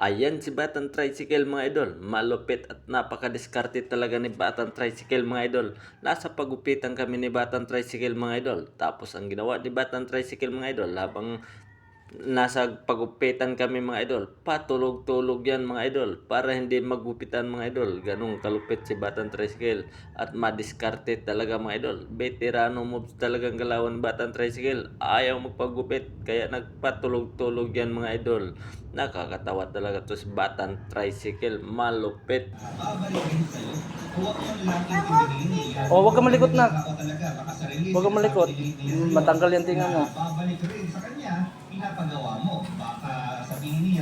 Ayan si Batang Tricycle mga idol. Malupit at napakadiskarte talaga ni Batang Tricycle mga idol. Nasa pagupitan kami ni Batang Tricycle mga idol. Tapos ang ginawa ni Batang Tricycle mga idol habang nasa pagupitan kami mga idol. Patulog-tulog yan mga idol para hindi magupitan mga idol. Ganong kalupit si Batang Tricycle at madiskarte talaga mga idol. Veterano moves talagang galawan Batang Tricycle. Ayaw magpagupit kaya nagpatulog-tulog yan mga idol. Nakakatawa talaga to si Batang Tricycle. Malupit. Oh, wag ka malikot na. Huwag ka malikot. Matanggal yung tinga mo.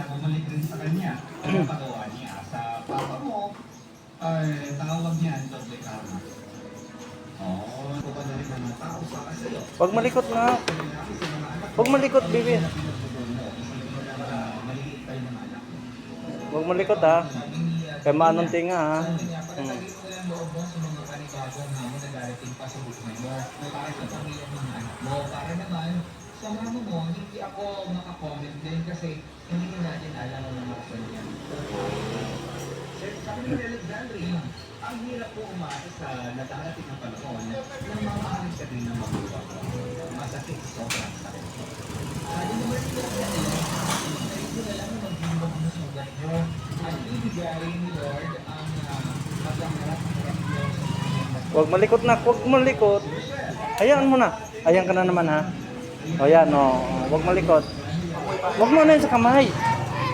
Niya, bumalik rin sa kanya. Pinapagawa niya. Sa papa mo, ay tawag niyan, doble karma. Oo, rin ng mga tao sa kasi. Huwag malikot na. Huwag malikot, baby. Huwag malikot ha. Kaya maanong tinga ha. Hmm. Sa mga mo, hindi ako makakomment din kasi hindi natin alam ang mga kanya. Sabi ni Alexandre, ang hirap po umasa sa natarating ng panahon na mamaaring ka din ng mabuwa mo. Masakit, sobrang sakit. Sabi ni Maria, hindi na lang mag-imbog mo sa ugat nyo at ibigay ni Lord ang uh, pagkaharap ng Diyos. Huwag malikot na. Huwag malikot. Hayaan mo na. Ayan ka na naman ha. O yan o. Huwag malikot. Huwag mo na yun sa kamay.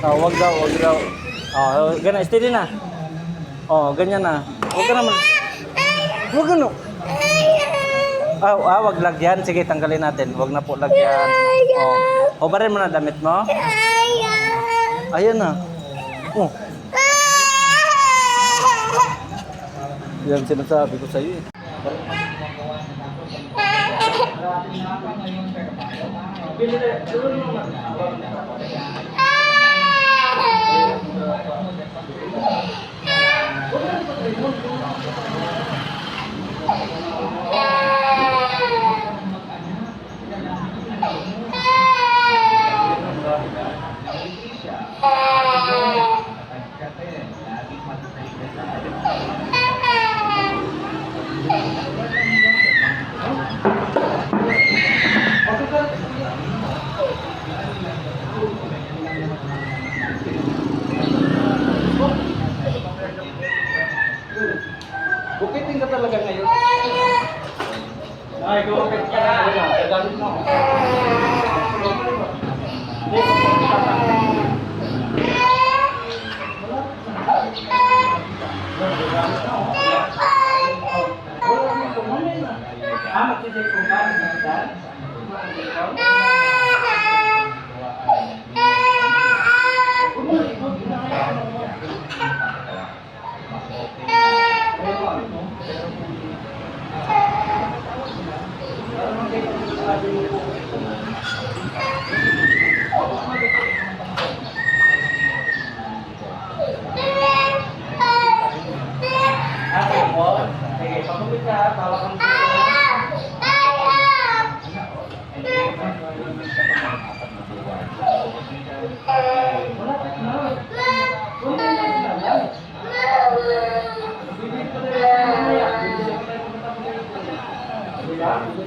O, huwag daw, huwag daw. O, ganyan. Steady na. O, ganyan na. Huwag ka naman. Huwag ano. Ah, ah, wag lagyan. Sige, tanggalin natin. Huwag na po lagyan. O, hubarin mo na damit mo. Ayan na. Oh. Yan sinasabi ko sa iyo eh. 别进来，走路了吗？啊！我不能不走路。Gupitin ka talaga ngayon. Ay, gupit ka na. Gagamit mo. Ah, magsisit kung paano na Oh,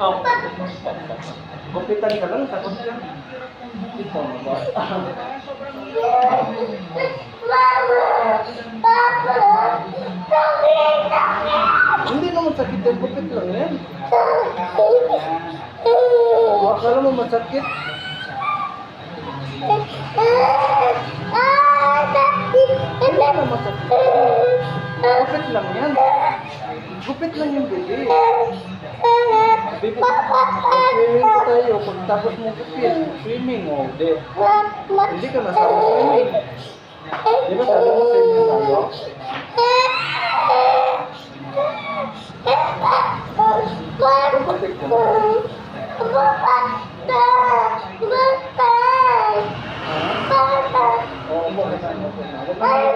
Oh. Gupitan ka lang, tapos ka. Ikaw mo ba? Hindi naman sakit yan, gupit lang yan. Oh, akala mo masakit? Hindi naman masakit. Gupit lang yan. Gupit lang yung bibig. Baby, swimming pa tayo. Pagtapos mo gupit, swimming o. Di. Hindi ka na sabi swimming. Di ba sabi mo swimming tayo? Gupit ka na. Oo, upo ka na. Upo na. Huwag ka na kabahan. Oo,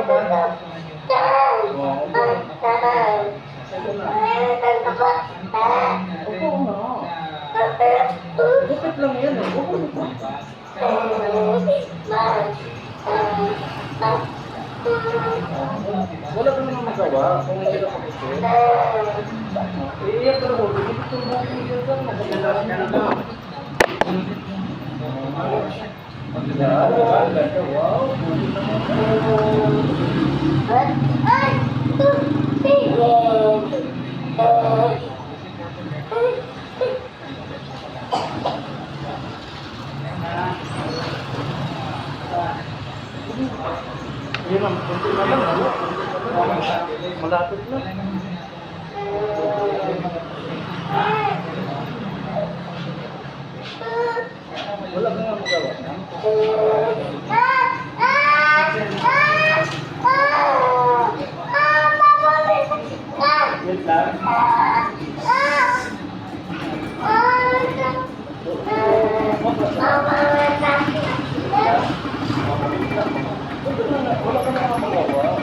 upo na. Upo na. Upo na. Gupit lang yan eh. Wala ka naman magawa kung hindi ka kapatid. Iiyak ka na mo. Hindi ko mo kung maganda ka na. Wow, buti naman. Yun ang kunti na lang, ano? Malapit na. Wala ka nga magawa. Wait lang. Wala ka nga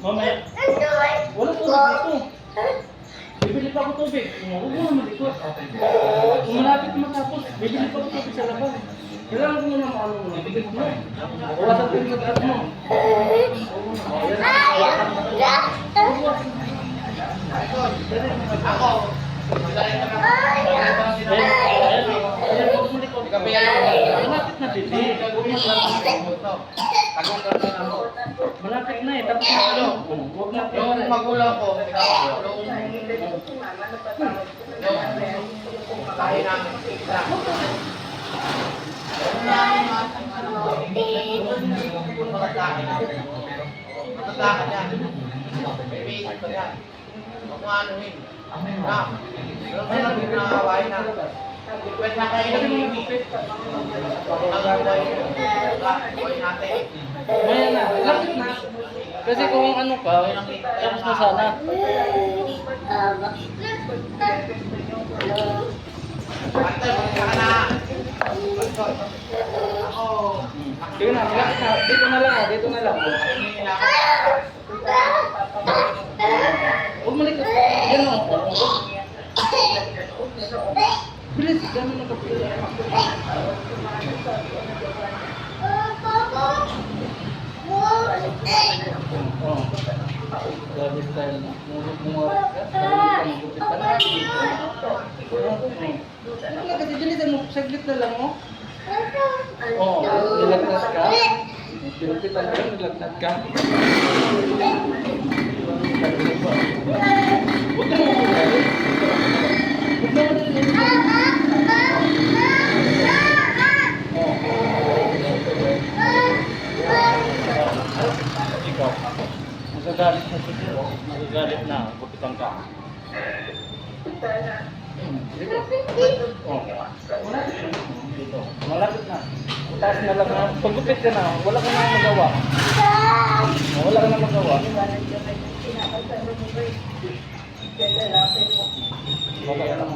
Mamaya. Wala tubig dito. Bibili pa ako tubig. Huwag mo naman dito. Kung malapit matapos, bibili pa ako tubig sa labas. Kailangan ko muna maano mo. Bibili mo. Bawasan ko yung mag mo. Malapit na Malapit na eh. Tapos na ano. Huwag na. Yung magulang ko, yung yung tayo namin, isa. Yan. May basic pa yan. Ano yun. Na, meron na lang yung nakakawain na. Pwede na kayo ng ibig. Ang buhay buhay natin. Maya na. Na. Kasi kung ano ka, tapos na sana. Magkaka na. Dito na lang. Dito na lang. Huwag malikot. Yan o. Bilis. Ganun na kapila. Oh. Grabe style na. Murot murot ka. Sabi ka ka na. Wala kasi bilisan mo. Saglit na lang mo. Oo. Nilagnat ka. Pinupitan ka. Na. Lang ha. Paggupit ka na, wala ka na magawa. Oh, wala ka na magawa. Wala ka na.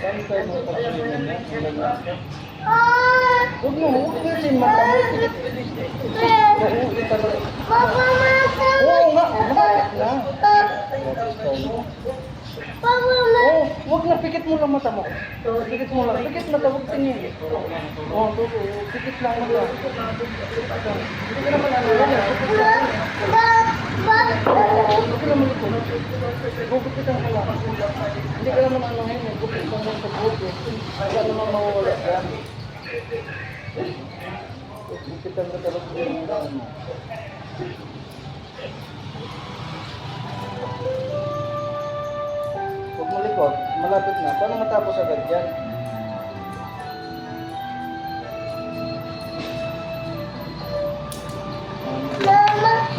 Saan tayo mga pagsulinan niya? Huwag mo, huwag mo kasi mata mo. Uuwi ka na. Oo nga, bakit na? Oh, wag na pikit mo lang mata mo. Pikit mo lang. Pikit mata, wag tingin. Oh, tulo. Pikit lang mata. Hindi ka naman ano. Pikit lang. Hindi ka naman ito. Gugupit ang hala. Hindi ka naman ano yan. eh. Gupit lang mo sa gupit. Wala naman mawawala yan. Gupitan ka talaga yung ano. Likod, malapit na. Paano matapos agad yan?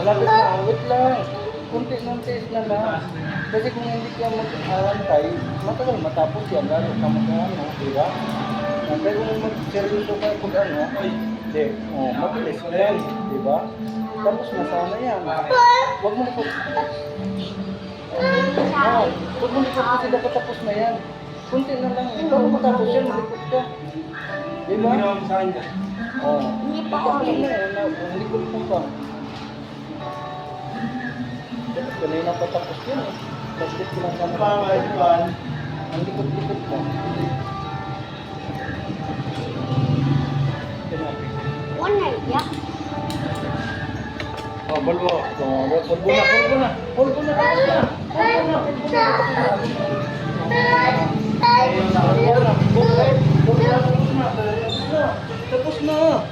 Malapit na, wait lang. Kunti-kunti na lang. Kasi kung hindi ka mag-arantay, matagal matapos yan. Lalo ka mag-ano, di ba? Kaya kung mag-seryoso ka pag ano, hindi, oh, mabilis na yan, di ba? Tapos na sana yan. Huwag mo likod. Oo, huwag mo likod kasi dapat tapos na yan. Kunti na lang. Bago matapos yan, malikod ka. Di ba? Hindi mo sa kanya. Oo. Hindi pa ako. na eh, na- likod mo pa. Dapat kanina pa tapos yan eh. Tapos ko lang sana. Pangalaman. Ang likod-likod mo. Oh, bulbo. Oh, bulbo na, bulbo na. Bulbo na, na. Bulbo na, bulbo na. Tapos na.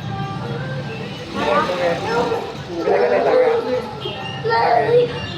Kaya, kaya.